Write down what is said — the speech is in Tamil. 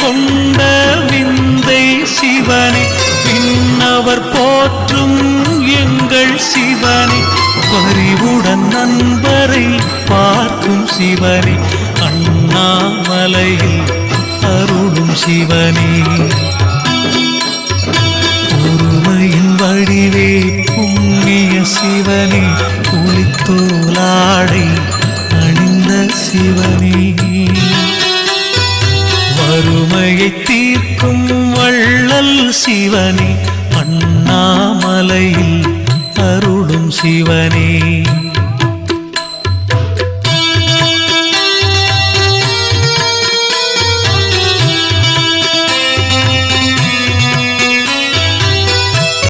கொண்ட விந்தை சிவனே பின்னவர் போற்றும் எங்கள் சிவனே. பறிவுடன் நண்பரை பார்க்கும் சிவனே அண்ணாமலையில் அருளும் சிவனே. பொறுமையின் வடிவே புண்ணிய சிவனே புலித்தோலாடை அணிந்த சிவனே. வறுமையை தீர்க்கும் வள்ளல் சிவனே அண்ணாமலையில் அருளும் சிவனே.